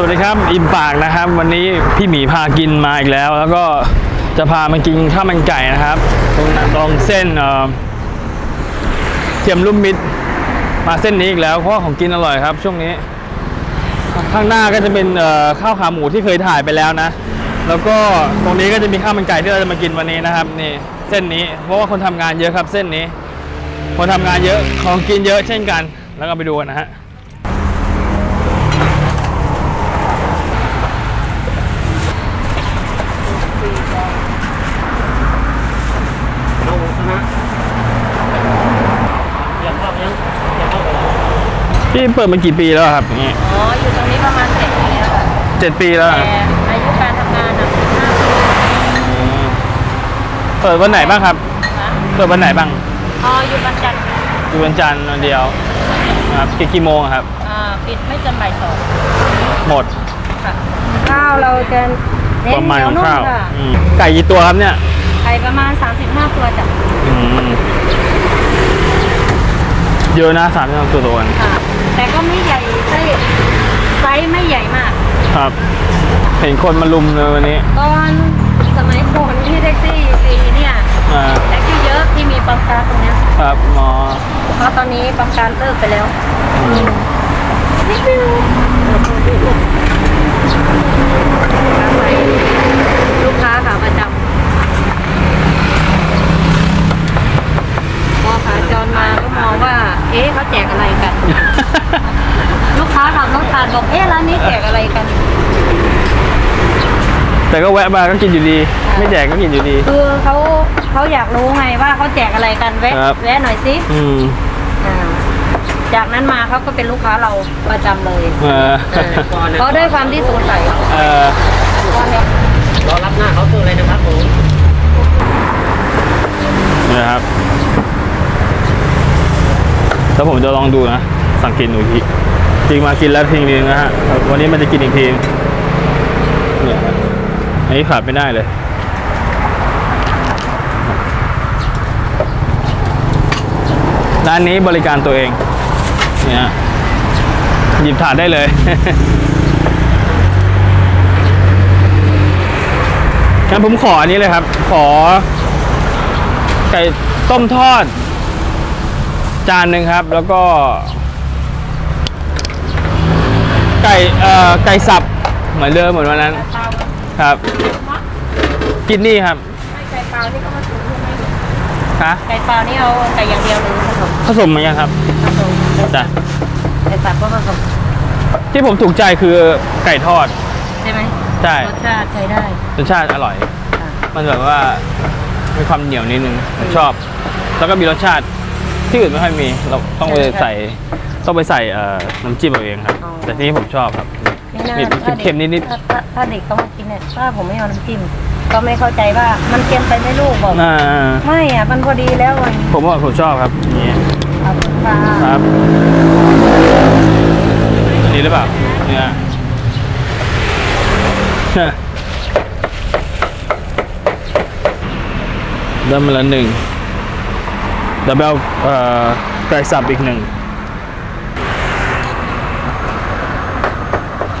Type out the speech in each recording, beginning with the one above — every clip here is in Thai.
สวัสดีครับ อิ่มปากนะครับ วันนี้พี่หมีพากินมาอีกแล้ว แล้วก็จะพามากินข้าวมันไก่นะครับตรงตรงเส้นเทียมลุ่มมิตรมาเส้นนี้อีกแล้วเพราะของกินอร่อยครับ ช่วงนี้ ข้างหน้าก็จะเป็นข้าวขาหมูที่เคยถ่ายไปแล้วนะ แล้วก็ตรงนี้ก็จะมีข้าวมันไก่ที่เราจะมากินวันนี้นะครับนี่เส้นนี้เพราะว่าคนทำงานเยอะครับ เส้นนี้ คนทำงานเยอะของกินเยอะเช่นกัน แล้วก็ไปดูกันนะฮะ น้องหมูชนะอยากเข้ายังอยากเข้าไปแล้ว พี่เปิดมากี่ปีแล้วครับอย่างงี้อ๋อ อยู่ตรงนี้ประมาณเจ็ดปีแล้วค่ะเจ็ดปีแล้วแต่อะอายุการทำงานอะสิบห้าปีอืมเปิดวันไหนบ้างครับ นะเปิดวันไหนบ้างอ๋อ อยู่วันจันทร์ค่ะอยู่วันจันทร์วันเดียวครับกี่กี่โมงอะครับ อ่าปิดไม่เกินบ่ายสองหมดค่ะ ข้าวเราจะเน้นประเหมาณนียวของนุ่มข้าวค่ะอืมไก่กี่ตัวครับเนี่ยไข่ประมาณ 35 ตัวจ้ะอืมเยอะนะสามสิบตัวตัวกันค่ะ แต่ก็ไม่ใหญ่ไส้ไซส์ไม่ใหญ่มาก ครับ เห็นคนมาลุมเลยวันนี้ ตอนสมัยก่อนที่แท็กซี่ฟรีเนี่ยอ่า แท็กซี่เยอะที่มีปั๊มการดตรงเนี้ยครับหมอเพราะตอนนี้ปั๊มการดเลิกไปแล้วอืมนิดนึงลูกค้าขาประจำพอขาจรมาก็มองว่า เอ๊ะเขาแจกอะไรกัน ลูกค้าขับรถผ่านบอก เอ๊ะร้านนี้แจกอะไรกัน แต่ก็แวะมาก็กินอยู่ดี ไม่แจกก็กินอยู่ดี คือเขาเขาอยากรู้ไงว่าเขาแจกอะไรกันแวะครับ แวะหน่อยสิอืมอ่าจากนั้นมาเขาก็เป็นลูกค้าเราประจำเลยเออเพราะด้วยความที่สงสัยเออตอนเนี้ยรอรับหน้าเขาน์เตอร์เลยนะครับผมนี่นะครับแล้วผมจะลองดูนะ สั่งกินดูอีกทีจริงมากินแล้วทิ้งนึงนะฮะวันนี้มันจะกินอีกทีเนี่ยครับ อันนี้ขาดไม่ได้เลย ร้านนี้บริการตัวเอง เนี่ยหยิบถาดได้เลย งั้นผมขออันนี้เลยครับ ขอ ไก่ต้มทอด จานหนึ่งครับ แล้วก็ ไก่ เอ่อ ไก่สับ เหมือนเดิมเหมือนวันนั้น ครับ กินนี่ครับไม่ไก่เปล่านี่ก็มาถึงใช่ไหมฮะไก่เปล่านี่เอาไก่อย่างเดียวหรือผสมผสมเหมือนกันครับผสมจ้ะไก่สับก็ผสมที่ผมถูกใจคือไก่ทอด ใช่ไหมใช่รสชาติใช้ได้รสชาติอร่อยค่ะมันแบบว่ามีความเหนียวนิดนึงผมชอบ แล้วก็มีรสชาติที่อื่นไม่ค่อยมี เราต้องไปใส่ต้องไปใส่เอ่อน้ำจิ้มเอาเองครับ แต่ที่นี่ผมชอบครับ ไม่น่ามีถ้าด็กเค็มๆนิดถ้าถ้าถ้าเด็กเขามากินเนี่ยถ้าผมไม่เอาน้ำจิ้มก็ไม่เข้าใจว่ามันเค็มไปไหม่ลูกบอกๆอ่าไม่อะมันพอดีแล้วอะผมว่าผมชอบครับนี่ขอบคุณค่ะครับอันนี้หรือเปล่าเนี่ยได้มาละหนึ่งดับเบิลเอ่อไก่สับอีกหนึ่ง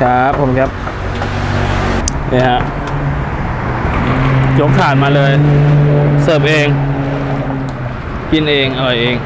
ครับผมครับนี่ฮะยกถาดมาเลย เสิร์ฟเอง กินเองอร่อยเอง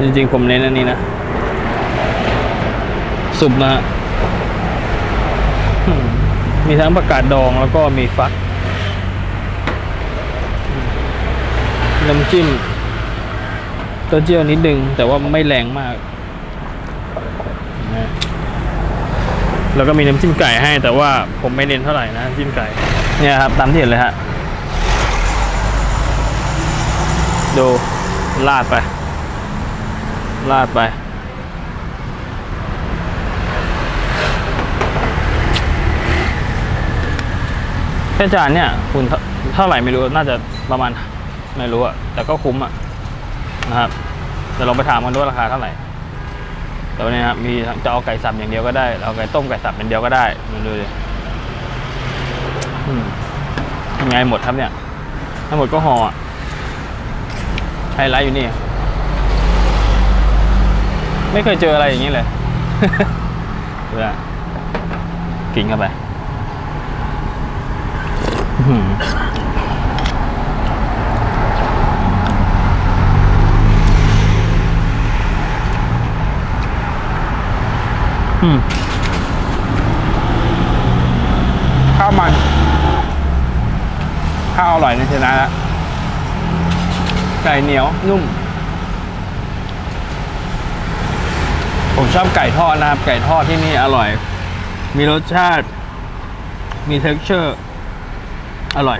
จริงๆ ผมเน้นอันนี้นะ สุปนะมีทั้งผักกาดดองแล้วก็มีฟักน้ำจิ้ม ต้าเจี้ยวนิดนึง แต่ว่าไม่แรงมากนะแล้วก็มีน้ำจิ้มไก่ให้แต่ว่าผมไม่เน้นเท่าไหร่นะน้ำจิ้มไก่ เนี่ยครับตามที่เห็นเลยฮะ ดูลาดไป ลาดไป แค่จานเนี่ยคุณเท่าเท่าไหร่ไม่รู้ น่าจะประมาณ ไม่รู้อะแต่ก็คุ้มอะ นะครับเดี๋ยวลองไปถามกันด้วยราคาเท่าไหร่แต่วันนี้นะครับมีจะเอาไก่สับอย่างเดียวก็ได้เอาไก่ต้มไก่สับอย่างเดียวก็ได้มาดูดิยังไงหมดครับเนี่ยทั้งหมดก็ห่อไฮไลท์อยู่นี่ ไม่เคยเจออะไรอย่างนี้เลยเพื่อกินเข้าไปอื้อหืออืม ข้าวมัน ข้าวอร่อยในชนะแล้วไก่เหนียวนุ่ม ผมชอบไก่ทอดนะครับ ไก่ทอดที่นี่อร่อย มีรสชาติ มี texture อร่อย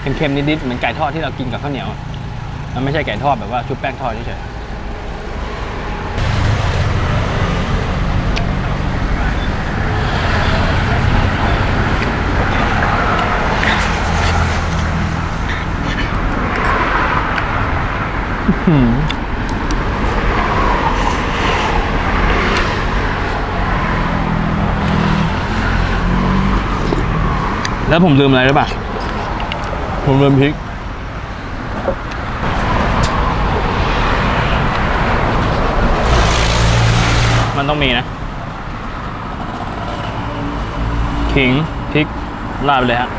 เค็มๆนิดๆเหมือนไก่ทอดที่เรากินกับข้าวเหนียว มันไม่ใช่ไก่ทอดแบบว่าชุบแป้งทอดเฉยๆอื้อหือ แล้วผมลืมอะไรหรือเปล่า ผมลืมพริก มันต้องมีนะ ขิง พริกราดไปเลยฮะ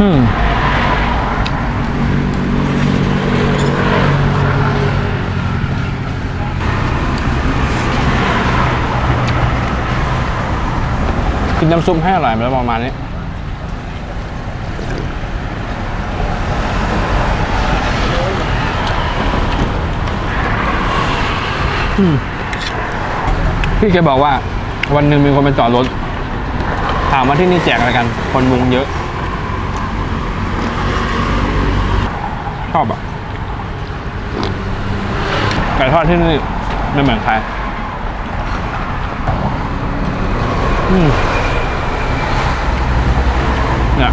อืมกินน้ำซุปให้อร่อยแล้วประมาณนี้อืมพี่แกบอกว่า วันหนึ่งมีคนไปจอดรถ ถามว่าที่นี่แจกอะไรกัน คนมุงเยอะ ชอบอะไก่ทอดที่นี่ไม่เหมือนใครอืมเนี่ย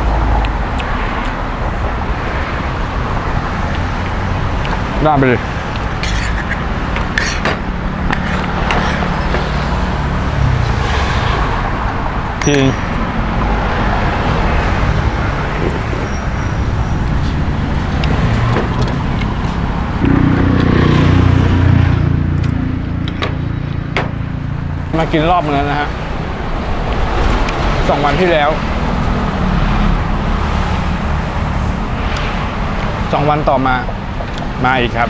ได้ไปเลยจริง มากินรอบนึงแล้วนะฮะสองวันที่แล้วสองวันต่อมา มาอีกครับ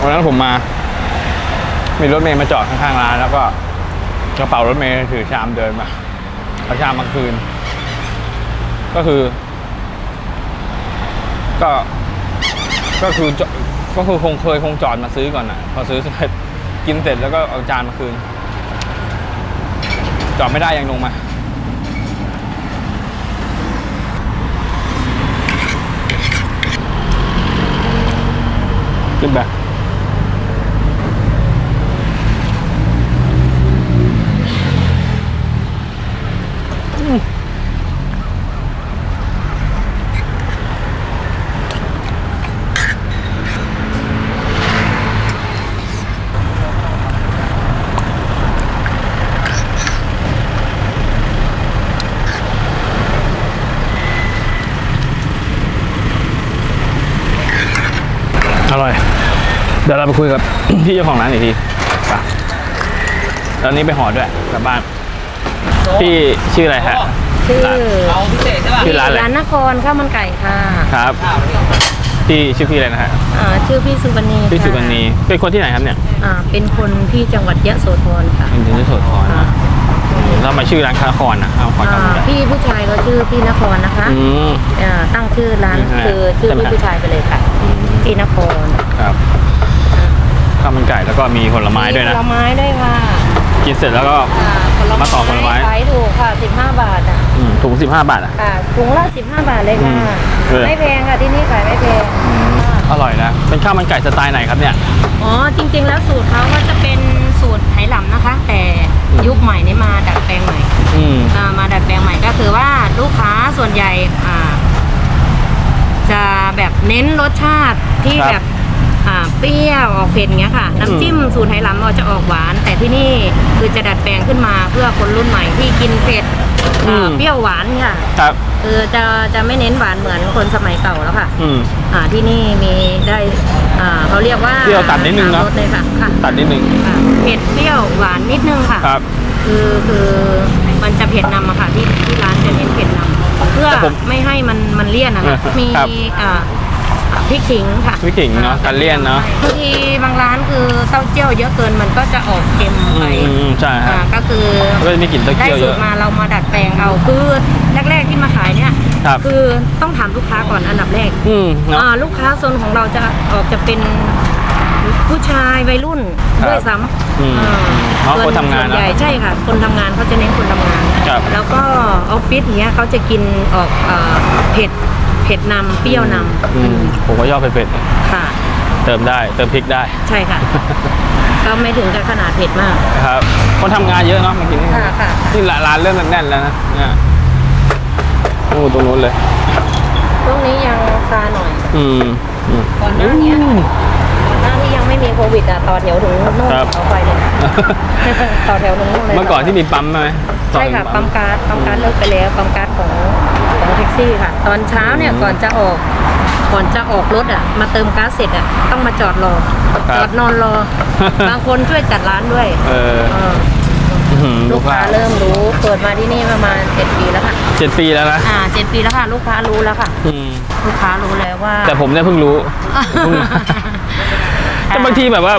วันนั้นผมมา มีรถเมย์มาจอดข้างๆร้านแล้วก็กระเป๋ารถเมย์ถือชามเดินมาเอาชามมาคืน ก็คือ ก็ ก็คือก็คือคงเคยคงจอดมาซื้อก่อนอะ พอซื้อเสร็จกินเสร็จแล้วก็เอาจานมาคืน จอดไม่ได้ยังลงมา ขึ้นไป อร่อย เดี๋ยวเราไปคุยกับพี่เจ้าของร้านอีกทีไปตอนนี้ไปหอด้วยกลับบ้าน พี่ชื่ออะไรฮะ ชื่อเอาพิเศษใช่ป่ะชื่อร้านอะไร ร้านนครข้าวมันไก่ค่ะครับ พี่ชื่อพี่อะไรนะฮะ อ่าชื่อพี่สุวรรณีพี่ค่ะสุวรรณีเป็นคนที่ไหนครับเนี่ยอ่าเป็นคนที่จังหวัดยะโสธรค่ะเป็นถึงที่โสธรอ่านะแล้วมาชื่อร้านคาคอนนะเอาคอนอ่าคำพี่ผู้ชายเขาชื่อพี่นครนะคะอืม อ่าตั้งชื่อร้านใช่ไหมคือชื่อใช่ไหมพี่ผู้ชายไปเลยค่ะ พี่นครครับข้าวมันไก่แล้วก็มีผลไม้ด้วยนะผลไม้ด้วยค่ะกินเสร็จแล้วก็อ่าผลไม้มาต่อผลไม้ขายถูกค่ะ15บาทอะอืมถุงสิบห้าบาทอะค่ะถุงละ15บาทเลยค่ะอืมเออไม่แพงค่ะที่นี่ขายไม่แพงอร่อยนะ เป็นข้าวมันไก่สไตล์ไหนครับเนี่ย อ๋อ จริง ๆ แล้วสูตรเขาก็จะเป็นสูตรไหหลำนะคะ แต่ยุคใหม่นี่มาดัดแปลงใหม่อืมอ่ามาดัดแปลงใหม่ก็คือว่าลูกค้าส่วนใหญ่อ่า จะแบบเน้นรสชาติที่ครับแบบอ่าเปรี้ยวออกเผ็ดอย่างเงี้ยค่ะน้ำจิ้มสูตรไหหลำเราจะออกหวาน แต่ที่นี่คือจะดัดแปลงขึ้นมาเพื่อคนรุ่นใหม่ที่กินเผ็ดอ่าเปรี้ยวหวานค่ะ ครับ คือจะจะไม่เน้นหวานเหมือนคนสมัยเก่าแล้วค่ะ อืม อ่าที่นี่มีได้อ่าเขาเรียกว่าเปรี้ยวตัดนิดนึงเนอะ สามรสเลยค่ะค่ะตัดนิดนึง ค่ะเผ็ดเปรี้ยวหวานนิดนึงค่ะ ครับ คือคือ มันจะเผ็ดนำอะค่ะที่ที่ร้านจะเน้นเผ็ดนำเพื่อแต่ผมไม่ให้มันมันเลี่ยนนะคะครับมีอ่าพริกขิงค่ะพริกขิงเนอะกันเลี่ยนเนอะบางทีบางร้านคือเต้าเจี้ยวเยอะเกินมันก็จะออกเค็มอืไปมอืมอืมใช่คอ่ารับก็คือ ก็จะมีกลิ่นเต้าได้เจี้ยวเยสูตอะ รมาเรามาดัดแปลงเอาคือแรกๆที่มาขายเนี่ยครับคือต้องถามลูกค้าก่อนอันดับแรกอืมเนาะ อ่าลูกค้าโซนของเราจะออกจะเป็น ผู้ชายวัยรุ่นครับด้วยซ้ำอืมอ่าเพราะคนทำงานส่วเนอะใหญ่ใช่ค่ะ คนทำงานเขาจะเน้นคนทำงาน ครับแล้วก็ออฟฟิศเนี้ยเขาจะกินออกเอ่อเผ็ดเผ็ดนำเปรี้ยวนำอืมผมก็ชอบเผ็ดค่ะ ๆเติมได้เติมพริกได้ใช่ค่ะ ก็ไม่ถึงกับขนาดเผ็ดมากครับ คนทำงานเยอะเนาะมากินนี่ ค่ะค่ะนี่ร้านร้านเริ่มแน่นๆแล้วนะเนี่ยโอ้ตรงนู้นเลยช่วงนี้ยังซาหน่อย อืมอืมก่อนหน้านี้อืม ม่มีโควิดอะต่อแถวถึงนู่นครับเอาไปเลยต่อแถวถึงนู่นเลยเมื่อก่อนที่มีปั๊มไหมใช่ค่ะปั๊มการ์ดปั๊มการ์ดเลิกไปแล้วปั๊มการ์ดของของแท็กซี่ค่ะ ตอนเช้าเนี่ยก่อนจะออกก่อนจะออกรถอะมาเติมก๊าซเสร็จอะต้องมาจอดรอจอดนอนรอ บางคนช่วยจัดร้านด้วยเออเอออื้อหือลูกค้าเริ่มรู้เปิดมาที่นี่ประมาณเจ็ดปีแล้วค่ะเจ็ดปีแล้วนะอ่าเจ็ดปีแล้วค่ะ ลูกค้ารู้แล้วค่ะ อืม ลูกค้ารู้แล้วว่า แต่ผมเนี่ยเพิ่งรู้ เพิ่ง แต่บางทีแบบว่า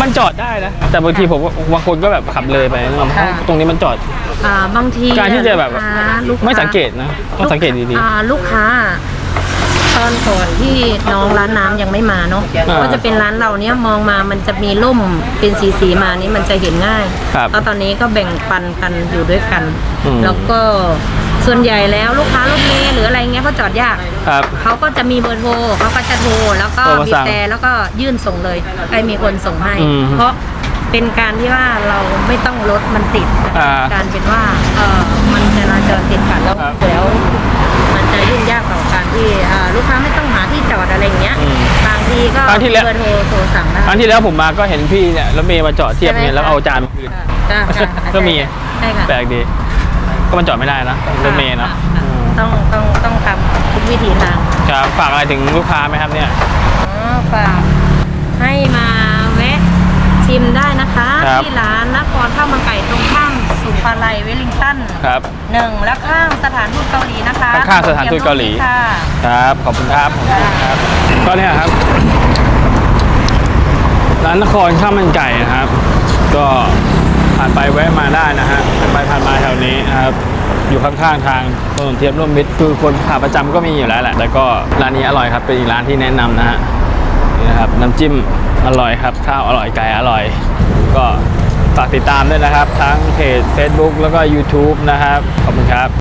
มันจอดได้นะ แต่บางทีผมว่าบางคนก็แบบขับเลยไปนึกออกไหมค่ะตรงนี้มันจอด อ่าบางทีการที่จะแบบลูกค้าลูกค้าไม่สังเกตนะต้องสังเกตดี อ่าลูกค้าตอนก่อนที่น้องร้านน้ำยังไม่มาเนาะอ่าก็จะเป็นร้านเราเนี้ยมองมามันจะมีร่มเป็นสีสีๆมานี่มันจะเห็นง่ายครับแล้วตอนนี้ก็แบ่งปันกันอยู่ด้วยกัน อืม แล้วก็ ส่วนใหญ่แล้วลูกค้ารถเมล์หรืออะไรเงี้ยเขาจอดยากๆครับ เขาก็จะมีเบอร์โทรเขาก็จะโทรแล้วก็โทรมาบีสั่บงแต่แล้วก็ยื่นส่งเลยให้มีคนส่งให้ อืมเพราะเป็นการที่ว่าเราไม่ต้องรถมันติดนะคะอ่าการเป็นว่าเออมันจราจรติดขัดแล้วครับ แล้วมันจะยุ่งยากต่อการที่อ่าลูกค้าไม่ต้องหาที่จอดอะไรเงี้ยอืม บางทีก็ครั้งที่แล้ว เบอร์โทรโทรสั่งได้ ครั้งที่แล้วผมมาก็เห็นพี่เนี่ยรถเมย์มาจอดเทียบใช่ไหมเนี่ยแล้วเอาจานมาคืน ค่ะจ้ะจ้ะก็มี ใช่ค่ะ แปลกดี ก็มันจอดไม่ได้นะรถเมย์เนาะค่ค่ต้องต้องต้องทำทุกวิธีทางครับฝากอะไรถึงลูกค้าไหมครับเนี่ยอ๋อฝากให้มาแวะชิมได้นะคะครับที่ร้านนครข้าวมันไก่ตรงข้ามสุภาลัยเวลลิงตันครับหนึ่งและข้างสถานทูตเกาหลีนะคะข้างๆสถานทูตเกาหลีค่ะครับขอบคุณครับขอบคุณครับก็เนี่ยครับ ร้านนครข้าวมันไก่นะครับ ก็ ผ่านไปแวะมาได้นะฮะผ่านไปผ่านมาแถวนี้นครับอยู่ข้างๆทางถนนเทียมร่วมมิตรคือคนขาประจำก็มีอยู่แล้วแหละแต่ก็ร้านนี้อร่อยครับเป็นอีกร้านที่แนะนำนะฮะนี่นะครับน้ำจิ้มอร่อยครับข้าวอร่อยไก่อร่อย ก็ฝากติดตามด้วยนะครับ ทั้งเพจ Facebook แล้วก็ YouTube นะครับ ขอบคุณครับ